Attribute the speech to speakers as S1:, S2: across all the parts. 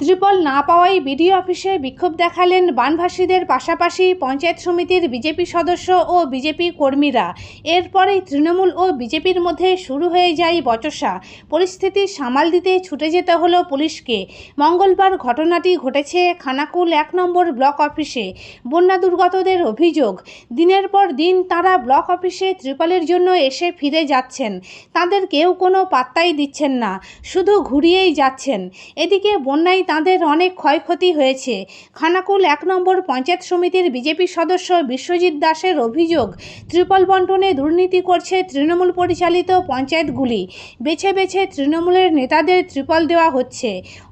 S1: ত্রিপল না পাওয়ায় বিডিও অফিসে বিক্ষোভ দেখালেন বানভাসীদের পাশাপাশি পঞ্চায়েত সমিতির বিজেপি সদস্য ও বিজেপি কর্মীরা। এরপরেই তৃণমূল ও বিজেপির মধ্যে শুরু হয়ে যায় বচসা। পরিস্থিতি সামাল দিতে ছুটে যেতে হলো পুলিশকে। মঙ্গলবার ঘটনাটি ঘটেছে খানাকুল এক নম্বর ব্লক অফিসে। বন্যা দুর্গতদের অভিযোগ, দিনের পর দিন তারা ব্লক অফিসে ত্রিপলের জন্য এসে ফিরে যাচ্ছেন। তাদের কেউ কোনো পাত্তাই দিচ্ছেন না, শুধু ঘুরিয়েই যাচ্ছেন। এদিকে বন্যায় তাদের অনেক ক্ষয়ক্ষতি হয়েছে। খানাকুল এক নম্বর পঞ্চায়েত সমিতির বিজেপি সদস্য বিশ্বজিৎ দাসের অভিযোগ, ত্রিপল বন্টনে দুর্নীতি করছে তৃণমূল পরিচালিত পঞ্চায়েতগুলি। বেছে বেছে তৃণমূলের নেতাদের ত্রিপল দেওয়া হচ্ছে।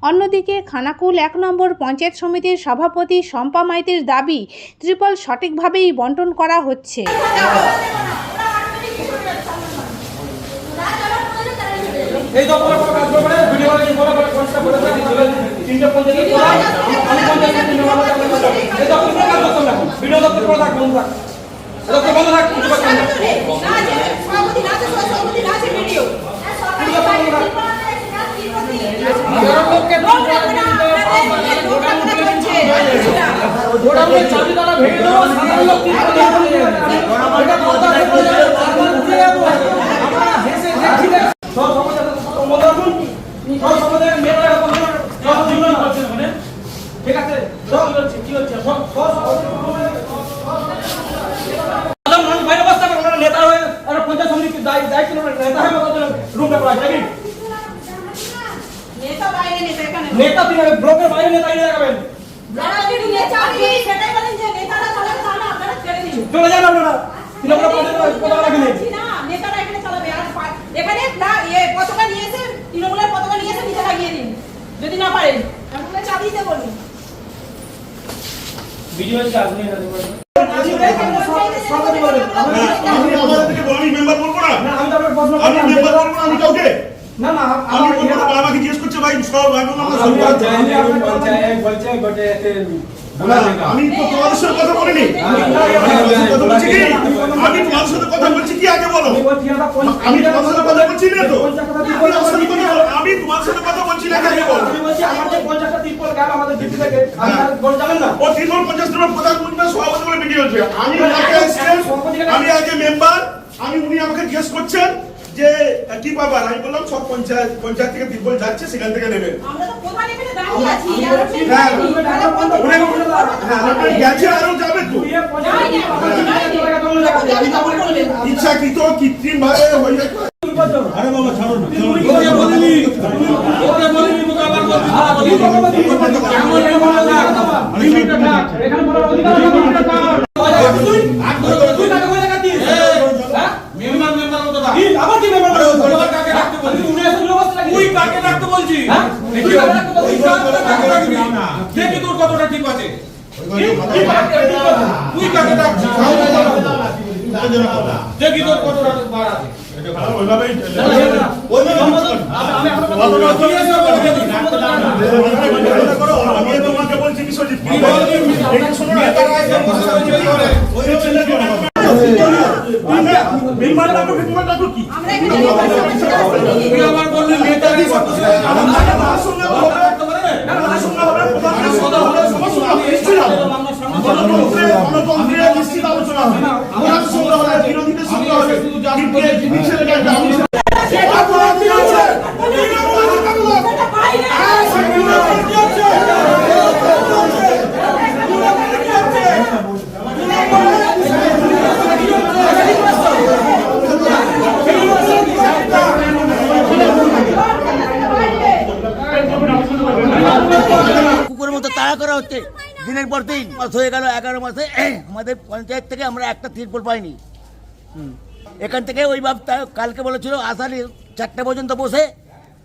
S1: অন্যদিকে খানাকুল এক নম্বর পঞ্চায়েত সমিতির সভাপতি শম্পা মাইতির দাবি, ত্রিপল সঠিকভাবেই বন্টন করা হচ্ছে।
S2: এই করতে না ভিডিও তো করে থাক বন্ধ থাক তো বন্ধ থাক কিছু করতে না গোডাউনের চাবি তারা ভেঙে দেবো সাধারণ লোক কি করে এটা কথা বলে আমরা হেসে দেখছি দেখ সব সব বন্ধ রাখুন সব সমাজের মেয়েরা সব জীবন করছে ওখানে ঠিক আছে কি হচ্ছে নেতা হয়ে পঞ্চায়েত সমিতির দায়িত্ব নেতা হয়ে রুমটা করা যায় নেতা তিনি ব্লকের বাইরে নেতা নিয়ে রাখবেন চলে যান আপনারা তৃণমূল পঞ্চায়েত পতাকা রাখেন
S3: এখানে না ইয়ে পতাকা নিয়ে এসে তৃণমূলের পতাকা নিয়ে এসে নিচে লাগিয়ে দিন যদি না পারেন আপনারা চাবি দিতে বলুন
S2: ভিডিও আছে আপনি
S4: আমি আমাদের আমি তোমাদের সাথে কথা বলিনি আমি তোমাদের সাথে কথা বলছি কি আগে বলো আমি তোমাদের সাথে কথা বলছি না তো আমি তোমাদের সাথে কথা বলছি না আগে বলো
S2: বলছি আমাদের পঞ্চাশটা তিরপল গেল আমাদের ডিপি থেকে। আমি আর বল না?
S4: ও তৃণমূল পঞ্চাশ জনের প্রধানমন্ত্রী না সভাপতি বলে মিটিং হচ্ছে। আমি আমি আগে মেম্বার আমি উনি আমাকে জিজ্ঞেস করছেন যে কি পাবার আমি বললাম সব পঞ্চায়েত পঞ্চায়েত থেকে তিরপল যাচ্ছে সেখান থেকে নেবেন।
S3: প্রধান
S4: আপনার গেছে আরও যাবে তো। ইচ্ছাকৃত কৃত্রিম ভাবে
S2: দা আবার কি মেম্বার তোর কাকে রাখতে বলছি উনি এসে লোক লাগি তুই কাকে রাখতে বলছি হ্যাঁ? দেখি বলছি দেখি তোর কতটা ঠিক আছে। তুই কাকে রাখছিস দেখি তোর কতটা বার আছে।
S4: ওইভাবেই আমি তোমাকে বলছি বিশ্বজিৎ বিরোধীদের সঙ্গে হবে কিন্তু এই জিনিসের গায়ে আমি
S3: সেটা পাই না।
S5: কুকুরের মতো হচ্ছে দিনের পর দিন মাস হয়ে গেল এগারো মাসে। আমাদের পঞ্চায়েত থেকে আমরা একটা তিরপল পাইনি। এখান থেকে ওই বাপ কালকে বলেছিল আসালি চারটে পর্যন্ত বসে।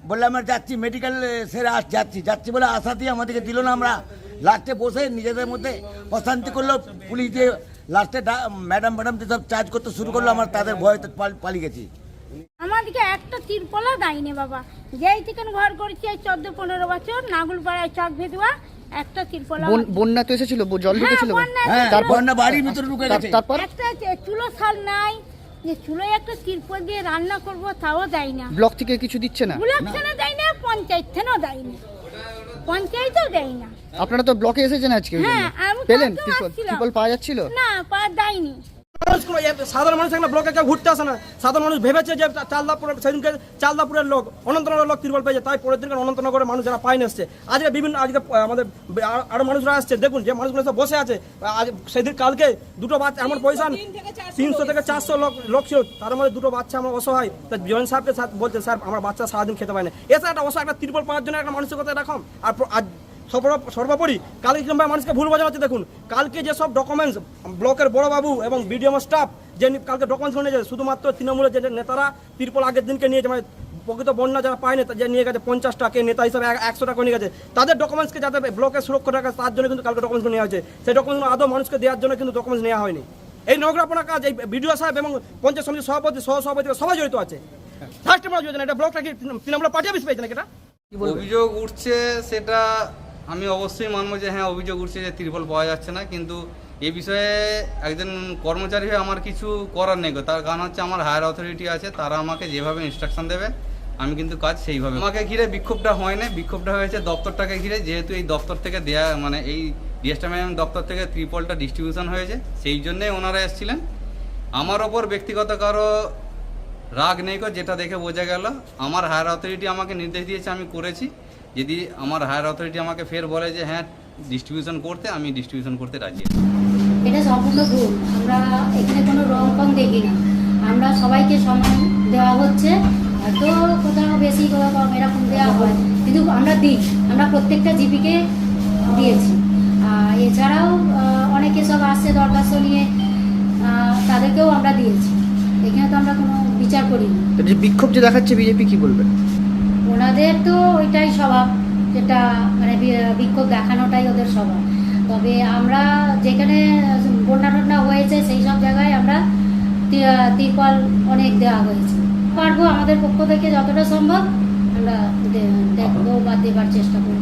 S5: বললে আমরা যাচ্ছি মেডিকেল সেরে আস যাচ্ছি। যাচ্ছি বলে আশা দিয়ে আমাদেরকে দিল না আমরা। লাস্টে বসে নিজেদের মধ্যে অশান্তি করল। পুলিশ দিয়ে লাস্টে ম্যাডাম ম্যাডাম যে সব চার্জ করতে শুরু করল, আমরা তাদের ভয়তে পাল- পালিয়ে গেছি।
S6: আমাদেরকে একটা তিরপলও দেয়নি বাবা। যেই থেকে ঘর করেছি এই চোদ্দ, পনেরো বছর নাগুলপাড়ায় চক ভেদুয়া। একটা তিরপল
S7: বন্যা তো এসেছিল জল ঢুকেছিল
S5: হ্যাঁ
S7: তারপর?
S5: তারপর না বাড়ির ভিতরে ঢুকে গেছে।
S7: তারপর?
S6: একটা চুলো শাল নাই যে চুলোয় একটা তিরপল দিয়ে রান্না করব তাও দেয় না
S7: ব্লক থেকে কিছু দিচ্ছে না?
S6: ব্লক দেয় না পঞ্চায়েত থেকেও দেয় না পঞ্চায়েতও দেয় না
S7: আপনারা তো ব্লকে এসেছেন আজকে
S6: হ্যাঁ, আমি
S7: পেলেন ত্রিপল? পাওয়া যাচ্ছিল?
S6: না পাওয়া দেয়নি
S8: মানুষ কোনো সাধারণ মানুষ এখানে ব্লকে কেউ ঘুরতে আসে না। সাধারণ মানুষ ভেবেছে যে চালদাপুরের সেদিনকে চালদাপুরের লোক অনন্তনগরের লোক তিরপল পেয়েছে। তাই পরের দিনকে অনন্তনগরের মানুষ যারা পাইনি এসছে আজকে বিভিন্ন আজকে আমাদের বে- আর- আরও মানুষরা আসছে। দেখুন যে মানুষগুলো সব বসে আছে। আজ সেদিন কালকে দুটো বাচ্চা এমন পয়সা তিনশো থেকে চারশো লোক লোক ছিল। তার মধ্যে দুটো বাচ্চা আমার অসহায়। তা জয়েন সাহেবকে বলছে স্যার আমার বাচ্চা সারাদিন খেতে পায় না। এছাড়া একটা অসহায় একটা তিরপল পাওয়ার জন্য একটা মানসিকতা এরকম। আর সর্বোপরি কালকে কীরকম মানুষকে ভুল বোঝানো হচ্ছে দেখুন। কালকে যেসব ডকুমেন্টস ব্লকের বড়বাবু এবং বিডিএম স্টাফ যে কালকে ডকুমেন্টস নিয়ে যায় শুধুমাত্র তৃণমূলের যে নেতারা তিরপল আগের দিনকে নিয়েছে মানে প্রকৃত বন্যা যারা পায়নি যে নিয়ে গেছে পঞ্চাশ টাকা নেতা হিসাবে এক- একশো টাকা নিয়ে গেছে, তাদের ডকুমেন্টসকে যাতে ব্লকে সুরক্ষা রাখা, তার জন্য কিন্তু কালকে ডকুমেন্টস নেওয়া হয়েছে। সেই ডকুমেন্টস আদৌ মানুষকে দেওয়ার জন্য কিন্তু ডকুমেন্টস নেওয়া হয়নি। এই নগরাপনা কাজ, এই বিডিও সাহেব এবং পঞ্চায়েত সমিতির সভাপতি সহ সভাপতি সবাই জড়িত আছে। ফার্স্ট যোজনা এটা ব্লকটা কি তৃণমূলের পার্টি অফিস পেয়েছে নাকি এটা?
S9: অভিযোগ উঠছে, সেটা আমি অবশ্যই মানবো যে হ্যাঁ অভিযোগ উঠছে যে তিরপল পাওয়া যাচ্ছে না, কিন্তু এ বিষয়ে একজন কর্মচারী হয়ে আমার কিছু করার নেই। তার কারণ হচ্ছে আমার হায়ার অথরিটি আছে, তারা আমাকে যেভাবে ইনস্ট্রাকশন দেবে, আমি কিন্তু কাজ সেইভাবে আমাকে ঘিরে বিক্ষোভটা হয় না বিক্ষোভটা হয়েছে দপ্তরটাকে ঘিরে, যেহেতু এই দপ্তর থেকে দেয়া মানে এই ডিএসটাম্যাম দপ্তর থেকে ত্রিপলটা ডিস্ট্রিবিউশন হয়েছে, সেই জন্যই ওনারা এসেছিলেন। আমার ওপর ব্যক্তিগত কারও রাগ নেই যেটা দেখে বোঝা গেল। আমার হায়ার অথরিটি আমাকে নির্দেশ দিয়েছে, আমি করেছি। যদি আমার হায়ার অথরিটি আমাকে ফের বলে যে হ্যাঁ ডিস্ট্রিবিউশন করতে আমি ডিস্ট্রিবিউশন করতে রাজি আছি।
S10: এটা সম্পূর্ণ ভুল। আমরা এখানে কোনো রং কম দেখি না। আমরা সবাইকে সমান দেওয়া হচ্ছে। হয়তো কোথাও বেশি কোথাও কম এরকম দেওয়া হয়। কিন্তু আমরা দিই। আমরা প্রত্যেকটা জিপিকে দিয়েছি। আর এছাড়াও অনেকে সব আসছে দরখাস্ত নিয়ে। তাদেরকেও আমরা দিয়েছি। এখানে তো আমরা কোনো বিচার করি না
S7: বিক্ষোভ যে দেখাচ্ছে বিজেপি কি বলবেন
S10: ওনাদের তো ওইটাই স্বভাব, যেটা মানে বিক্ষোভ দেখানোটাই ওদের স্বভাব। তবে আমরা যেখানে বন্যা টন্যা হয়েছে সেই সব জায়গায় আমরা তিরপাল অনেক দেওয়া হয়েছে। পারব আমাদের পক্ষ থেকে যতটা সম্ভব, আমরা দেখব বা দেবার চেষ্টা করব।